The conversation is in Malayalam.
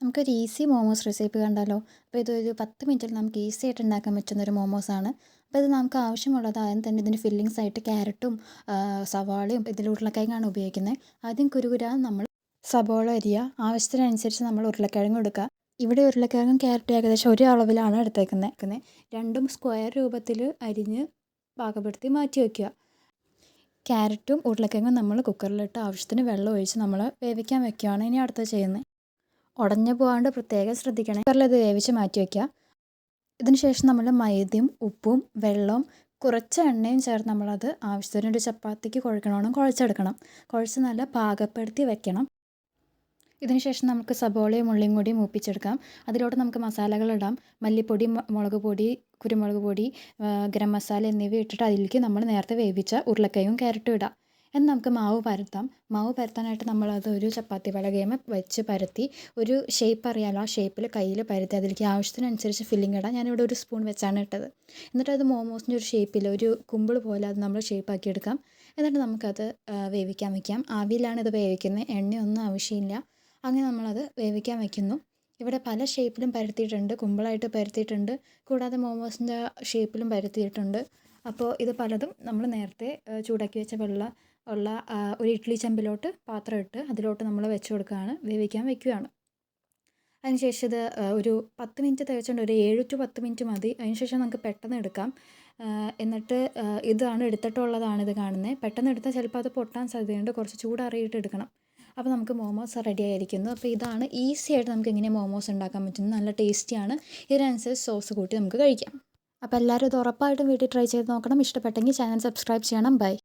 നമുക്കൊരു ഈസി മോമോസ് റെസിപ്പി കണ്ടാലോ? അപ്പോൾ ഇതൊരു പത്ത് മിനിറ്റിൽ നമുക്ക് ഈസി ആയിട്ട് ഉണ്ടാക്കാൻ പറ്റുന്ന ഒരു മോമോസാണ്. അപ്പോൾ ഇത് നമുക്ക് ആവശ്യമുള്ളത് ആദ്യം തന്നെ ഇതിന്റെ ഫില്ലിങ്സ് ആയിട്ട് ക്യാരറ്റും സവാളയും ഇതിൽ ഉരുളക്കിഴങ്ങാണ് ഉപയോഗിക്കുന്നത്. ആദ്യം കുരുകുരാ നമ്മൾ സവാള അരിയുക ആവശ്യത്തിനനുസരിച്ച് നമ്മൾ ഉരുളക്കിഴങ്ങ് എടുക്കുക ഇവിടെ ഉരുളക്കിഴങ്ങും ക്യാരറ്റും ഏകദേശം ഒരു അളവിലാണ് എടുത്തേക്കുന്നത്. രണ്ടും സ്ക്വയർ രൂപത്തിൽ അരിഞ്ഞ് പാകപ്പെടുത്തി മാറ്റി വയ്ക്കുക. ക്യാരറ്റും ഉരുളക്കിഴങ്ങും നമ്മൾ കുക്കറിലിട്ട് ആവശ്യത്തിന് വെള്ളം ഒഴിച്ച് നമ്മൾ വേവിക്കാൻ വെക്കുകയാണ് ഇനി അടുത്ത ചെയ്യുന്നത്. ഉടഞ്ഞു പോകാണ്ട് പ്രത്യേകം ശ്രദ്ധിക്കണം. കുക്കറിൽ അത് വേവിച്ച് മാറ്റി വയ്ക്കുക ഇതിനുശേഷം നമ്മൾ മൈദയും ഉപ്പും വെള്ളവും കുറച്ച് എണ്ണയും ചേർത്ത് നമ്മളത് ആവശ്യത്തിന് ഒരു ചപ്പാത്തിക്ക് കുഴക്കണമെന്നും കുഴച്ചെടുക്കണം. കുഴച്ച് നല്ല പാകപ്പെടുത്തി വെക്കണം. ഇതിനുശേഷം നമുക്ക് സബോളയും ഉള്ളിയും കൂടി മൂപ്പിച്ചെടുക്കാം. അതിലോട്ട് നമുക്ക് മസാലകൾ ഇടാം. മല്ലിപ്പൊടി മുളക് പൊടി കുരുമുളക് പൊടി ഗരം മസാല എന്നിവ ഇട്ടിട്ട് അതിലേക്ക് നമ്മൾ നേരത്തെ വേവിച്ച ഉരുളക്കയും ക്യാരറ്റും ഇടാം. എന്ന് നമുക്ക് മാവ് പരത്താം. മാവ് പരത്താനായിട്ട് നമ്മളത് ഒരു ചപ്പാത്തി പലകയമേ വെച്ച് പരത്തി ഒരു ഷേപ്പ് അറിയാലോ ആ ഷേപ്പിൽ കയ്യിൽ പരത്തി അതിലേക്ക് ആവശ്യത്തിനനുസരിച്ച് ഫില്ലിംഗ് ഇടാം. ഞാനിവിടെ ഒരു സ്പൂൺ വെച്ചാണ് ഇട്ടത്. എന്നിട്ട് അത് മോമോസിന്റെ ഒരു ഷേപ്പിൽ ഒരു കുമ്പിൾ പോലെ അത് നമ്മൾ ഷേപ്പാക്കി എടുക്കാം. എന്നിട്ട് നമുക്കത് വേവിക്കാൻ വയ്ക്കാം ആവിയിലാണ് ഇത് വേവിക്കുന്നത്. എണ്ണയൊന്നും ആവശ്യമില്ല. അങ്ങനെ നമ്മളത് വേവിക്കാൻ വയ്ക്കുന്നു ഇവിടെ പല ഷേപ്പിലും പരത്തിയിട്ടുണ്ട്. കുമ്പിളായിട്ട് പരത്തിയിട്ടുണ്ട്. കൂടാതെ മോമോസിന്റെ ഷേപ്പിലും പരത്തിയിട്ടുണ്ട്. അപ്പോൾ ഇത് പലതും നമ്മൾ നേരത്തെ ചൂടാക്കി വെച്ച വെള്ള ഉള്ള ഒരു ഇഡ്ഡലി ചെമ്പിലോട്ട് പാത്രം ഇട്ട് അതിലോട്ട് നമ്മൾ വെച്ച് കൊടുക്കുകയാണ് വേവിക്കാൻ വെക്കുകയാണ്. അതിനുശേഷം ഇത് ഒരു പത്ത് മിനിറ്റ് തികച്ചുകൊണ്ട് ഒരു ഏഴ് ടു പത്ത് മിനിറ്റ് മതി. അതിനുശേഷം നമുക്ക് പെട്ടെന്ന് എടുക്കാം. എന്നിട്ട് ഇതാണ് എടുത്തിട്ടുള്ളതാണ് ഇത് കാണുന്നത്. പെട്ടെന്ന് എടുത്താൽ ചിലപ്പോൾ അത് പൊട്ടാൻ സാധ്യതയുണ്ട്. കുറച്ച് ചൂടാറിയിട്ട് എടുക്കണം. അപ്പോൾ നമുക്ക് മോമോസ് റെഡി ആയിരിക്കുന്നു. അപ്പോൾ ഇതാണ് ഈസി ആയിട്ട് നമുക്ക് ഇങ്ങനെ മോമോസ് ഉണ്ടാക്കാൻ പറ്റുന്നത്. നല്ല ടേസ്റ്റിയാണ് ഇതിനനുസരിച്ച് സോസ് കൂട്ടി നമുക്ക് കഴിക്കാം. അപ്പോൾ എല്ലാവരും ഇത് ഉറപ്പായിട്ടും വീട്ടിൽ ട്രൈ ചെയ്ത് നോക്കണം. ഇഷ്ടപ്പെട്ടെങ്കിൽ ചാനൽ സബ്സ്ക്രൈബ് ചെയ്യണം. ബൈ